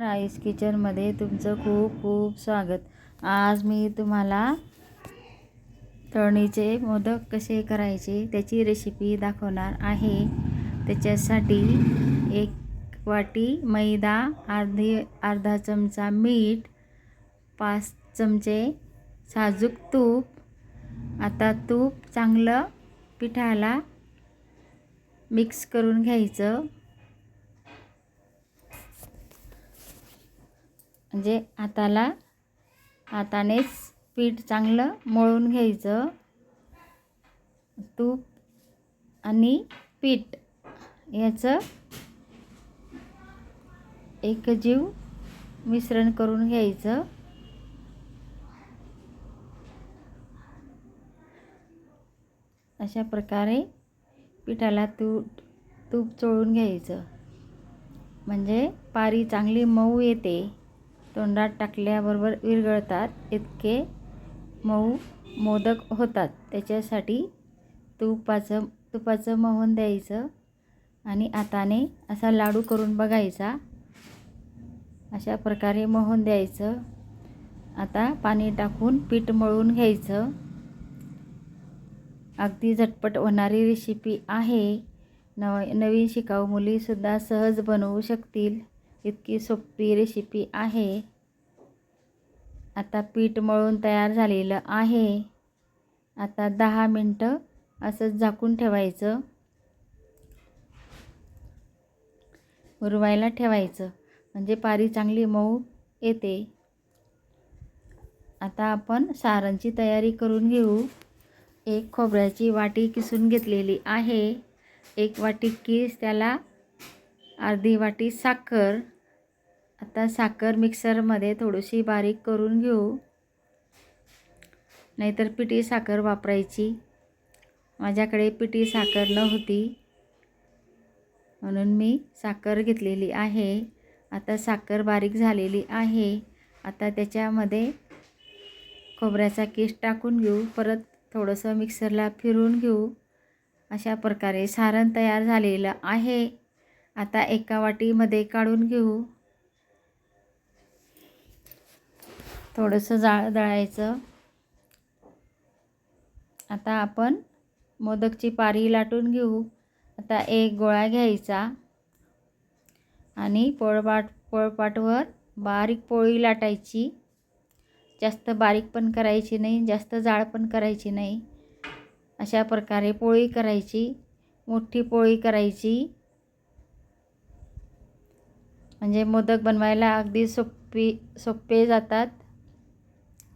Rice किचनमध्ये तुमचं खूप खूप स्वागत. आज मी तुम्हाला तळणीचे मोदक कसे करायचे त्याची रेसिपी दाखवणार आहे. त्याच्यासाठी एक वाटी मैदा अर्धी अर्धा चमचा मीठ पाच चमचे साजूक तूप. आता तूप चांगलं पिठाला मिक्स करून घ्यायचं. म्हणजे हाताला हातानेच पीठ चांगलं मळून घ्यायचं. तूप आणि पीठ. याचं एकजीव मिश्रण करून घ्यायचं. अशा प्रकारे पिठाला तूप तूप चोळून घ्यायचं. म्हणजे पारी चांगली मऊ येते. तोंडात टाकल्याबरोबर विरघळतात इतके मऊ मोदक होतात. त्याच्यासाठी तुपाचं तुपाचं मोहन द्यायचं आणि हाताने असा लाडू करून बघायचा. अशा प्रकारे मोहून द्यायचं. आता पाणी टाकून पीठ मळून घ्यायचं. अगदी झटपट होणारी रेसिपी आहे. नव नवीन शिकाऊ मुलीसुद्धा सहज बनवू शकतील. इतकी सोपी रेसिपी आहे. आता पीठ मळून तयार झालेलं आहे. आता दहा मिनटं असंच झाकून ठेवायचं. उरवायला ठेवायचं. म्हणजे पारी चांगली मऊ येते. आता आपण सारांची तयारी करून घेऊ. एक खोबऱ्याची वाटी किसून घेतलेली आहे. एक वाटी किस त्याला अर्धी वाटी साखर. आता साखर मिक्सरमध्ये थोडीशी बारीक करून घेऊ. नाहीतर पिठी साखर वापरायची. माझ्याकडे पिठी साखर नव्हती. म्हणून मी साखर घेतलेली आहे. आता साखर बारीक झालेली आहे. आता त्याच्यामध्ये खोबऱ्याचा केस टाकून घेऊ. परत थोडंसं मिक्सरला फिरून घेऊ. अशा प्रकारे सारण तयार झालेलं आहे. आता एका वाटीमध्ये काढून घेऊ. थोडंसं जाळ दळायचं. आता आपण मोदकची पारी लाटून घेऊ. आता एक गोळा घ्यायचा आणि पोळपाट पोळपाटवर बारीक पोळी लाटायची. जास्त बारीक पण करायची नाही जास्त जाळ पण करायची नाही. अशा प्रकारे पोळी करायची मोठी पोळी करायची. म्हणजे मोदक बनवायला अगदी सोपी सोपे जातात.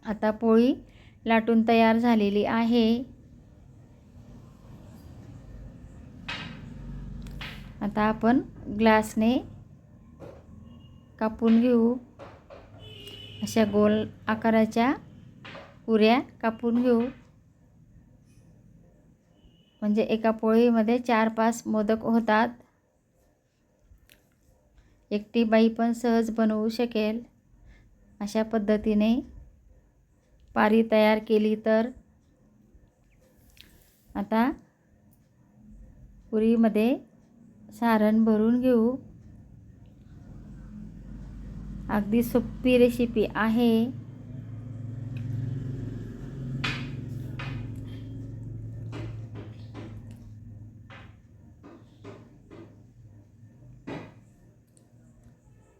आता पोळी लाटून तयार झालेली आहे. आता आपण ग्लासने कापून घेऊ. अशा गोल आकाराच्या पुऱ्या कापून घेऊ. म्हणजे एका पोळीमध्ये चार पाच मोदक होतात. एकटी बाई पण सहज बनवू शकेल. अशा पद्धतीने पारी तयार केली तर आता पुरीमध्ये सारण भरून घेऊ. अगदी सोपी रेसिपी आहे.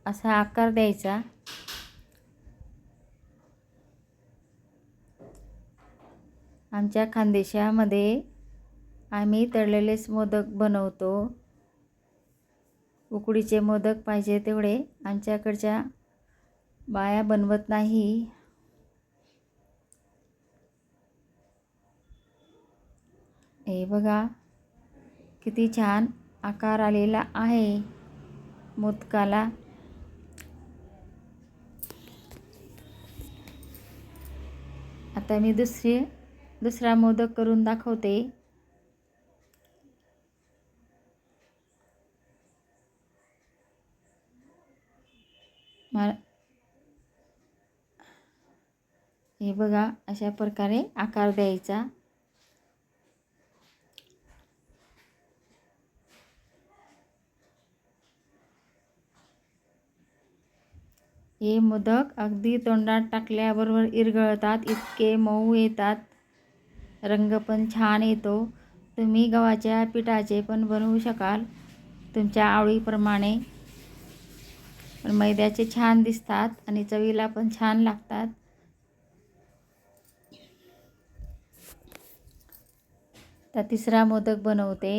असा आकार द्यायचा. आमच्या खानदेशामध्ये आम्ही तळलेलेच मोदक बनवतो. उकडीचे मोदक पाहिजे तेवढे. आमच्याकडच्या बाया बनवत नाही. हे बघा किती छान आकार आलेला आहे मोदकाला. आता मी दुसरी दुसरा मोदक करून दाखवते. मला हे बघा अशा प्रकारे आकार द्यायचा. हे मोदक अगदी तोंडात टाकल्याबरोबर इरगळतात इतके मऊ येतात. रंग पण छान येतो. तुम्ही गव्हाच्या पिठाचे पण बनवू शकाल. तुमच्या आवडीप्रमाणे. पण मैद्याचे छान दिसतात आणि चवीला पण छान लागतात. तर तिसरा मोदक बनवते.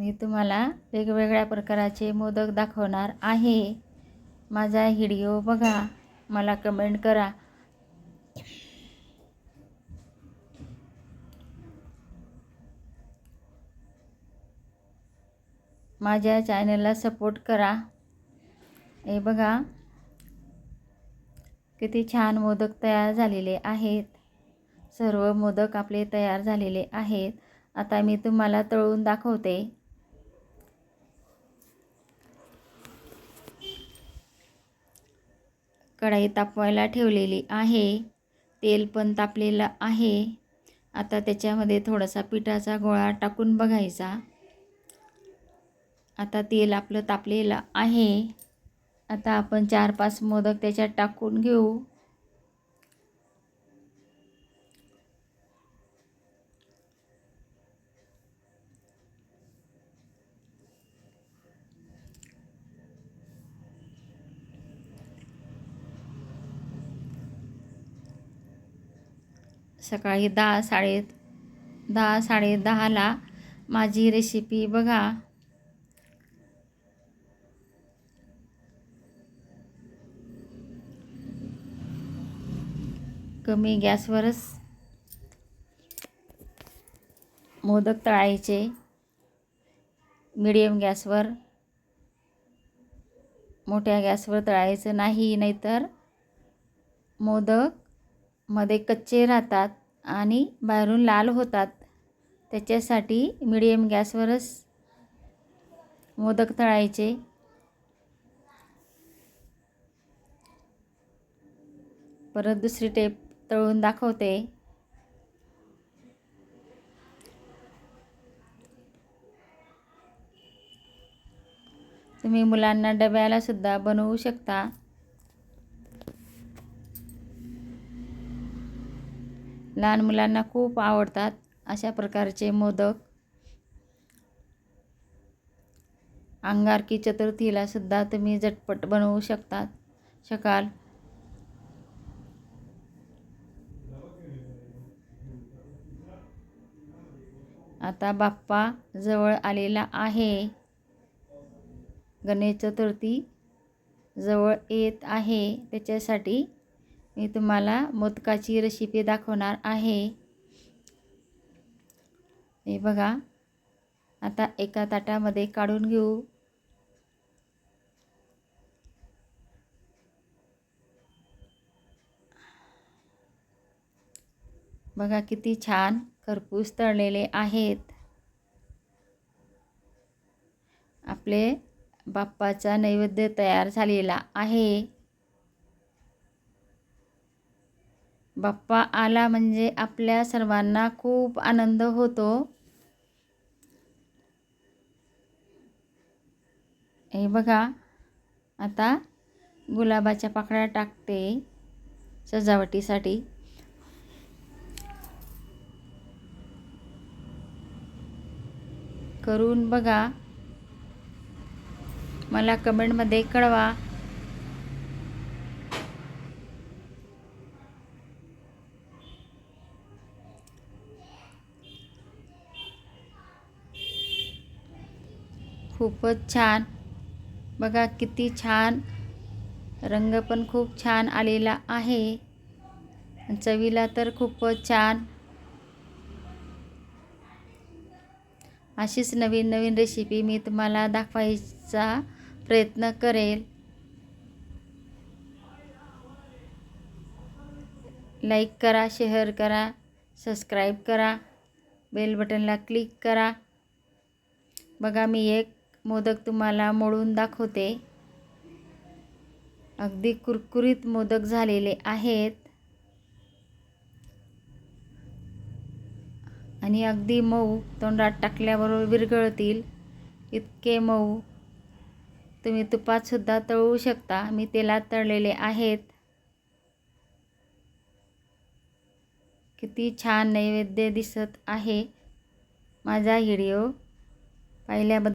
मी तुम्हाला वेगवेगळ्या प्रकाराचे मोदक दाखवणार आहे. माझा व्हिडिओ बघा मला कमेंट करा. माझ्या चॅनलला सपोर्ट करा. हे बघा किती छान मोदक तयार झालेले आहेत. सर्व मोदक आपले तयार झालेले आहेत. आता मी तुम्हाला तळून दाखवते. कढाई तापवायला ठेवलेली आहे. तेल पण तापलेलं आहे. आता त्याच्यामध्ये थोडासा पिठाचा गोळा टाकून बघायचा. आता तेल आपलं तापलेलं आहे. आता आपण चार पाच मोदक त्याच्यात टाकून घेऊ. सकाळी दहा साडे दहा साडे दहाला माझी रेसिपी बघा. कमी गॅसवरच मोदक तळायचे. मिडियम गॅसवर मोठ्या गॅसवर तळायचं नाही नाहीतर मोदकमध्ये कच्चे राहतात. आणि बाहेरून लाल होतात. त्याच्यासाठी मिडियम गॅसवरच मोदक तळायचे. परत दुसरी टेप तळून दाखवते. तुम्ही मुलांना डब्याला सुद्धा बनवू शकता. लहान मुलांना खूप आवडतात अशा प्रकारचे मोदक. अंगारकी चतुर्थीला सुद्धा तुम्ही झटपट बनवू शकतात. शकाल. आता बाप्पा जवळ आलेला आहे. गणेश चतुर्थी जवळ येत आहे. त्याच्यासाठी मी तुम्हाला मोदकाची रेसिपी दाखवणार आहे. हे बघा. आता एका ताटामध्ये काढून घेऊ. बघा किती छान खरपूस तळलेले आहेत. आपले बाप्पाचा नैवेद्य तयार झालेला आहे. बाप्पा आला म्हणजे आपल्या सर्वांना खूप आनंद होतो. हे बघा आता गुलाबाच्या पाकळ्या टाकते सजावटीसाठी. करून बघा. मला कमेंटमध्ये कळवा. खूपच छान. बघा किती छान. रंग पण खूप छान आलेला आहे. चवीला तर खूपच छान. अशीच नवीन नवीन रेसिपी मी तुम्हाला दाखवायचा प्रयत्न करेल. लाईक करा शेअर करा सबस्क्राईब करा बेल बटनला क्लिक करा. बघा मी एक मोदक तुम्हाला मोडून दाखवते. अगदी कुरकुरीत मोदक झालेले आहेत. आणि अगदी मऊ तोंडात टाकल्याबरोबर विरघळतील. इतके मऊ. तुम्ही तुपातसुद्धा तळू शकता. मी तेलात तळलेले आहेत. किती छान नैवेद्य दिसत आहे. माझा व्हिडिओ पाहिल्याबद्दल